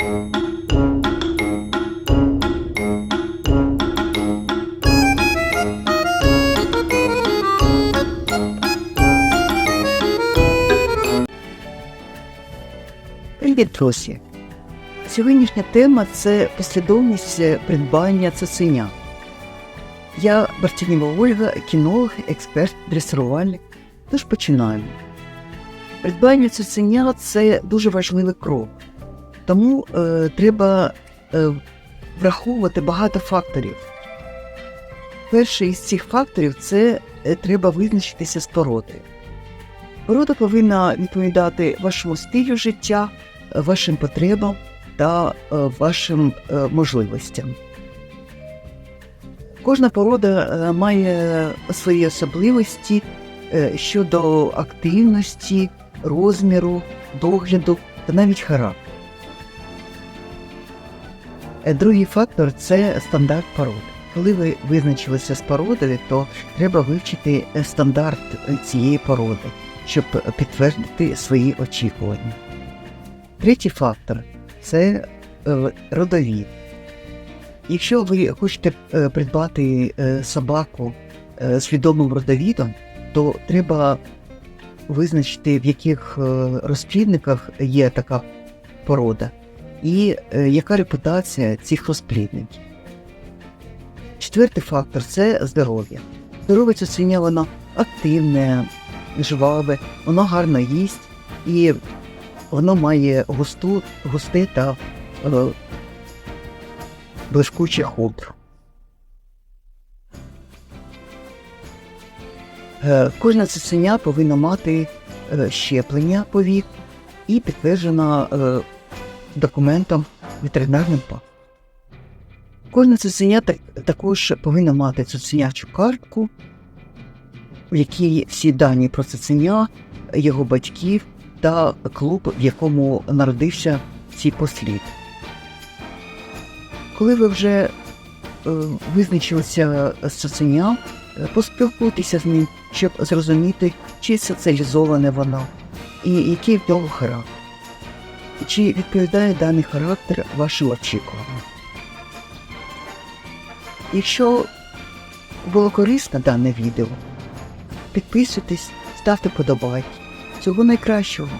Привіт, друзі! Сьогоднішня тема це послідовність придбання цуценя. Я Бартінєва Ольга, кінолог, експерт, дресирувальник. Тож починаємо. Придбання цуценя це дуже важливий крок, тому е, треба е, враховувати багато факторів. Перший із цих факторів це е, треба визначитися з породою. Порода повинна відповідати вашому стилю життя, вашим потребам та е, вашим е, можливостям. Кожна порода має свої особливості щодо активності, розміру, догляду та навіть характеру. Е, Другий фактор це стандарт породи. Коли ви визначилися з породою, то треба вивчити е, стандарт е, цієї породи, щоб підтвердити свої очікування. Третій фактор це родовід. Якщо ви хочете придбати собаку е, з відомим родовідом, то треба визначити, в яких розплідниках є така порода, і е, яка репутація цих розплідників. Четвертий фактор це здоров'я. Здоров'я цуценя воно активне, жваве, воно гарно їсть і воно має густу, густе та е, блискуче хутро. Е, Кожна цуценя повинна мати е, щеплення по віку і підтверджена документом ветеринарним паком. Кожна цуценя також повинна мати цуценячу картку, в якій всі дані про цуценя, його батьків та клуб, в якому народився цей послід. Коли ви вже е, визначилися з цуценям, е, поспілкуйтеся з ним, щоб зрозуміти, чи соціалізоване воно, і який в нього характер, чи відповідає даний характер вашим очікуванням. Якщо було корисно дане відео, підписуйтесь, ставте подобайки. Всього найкращого!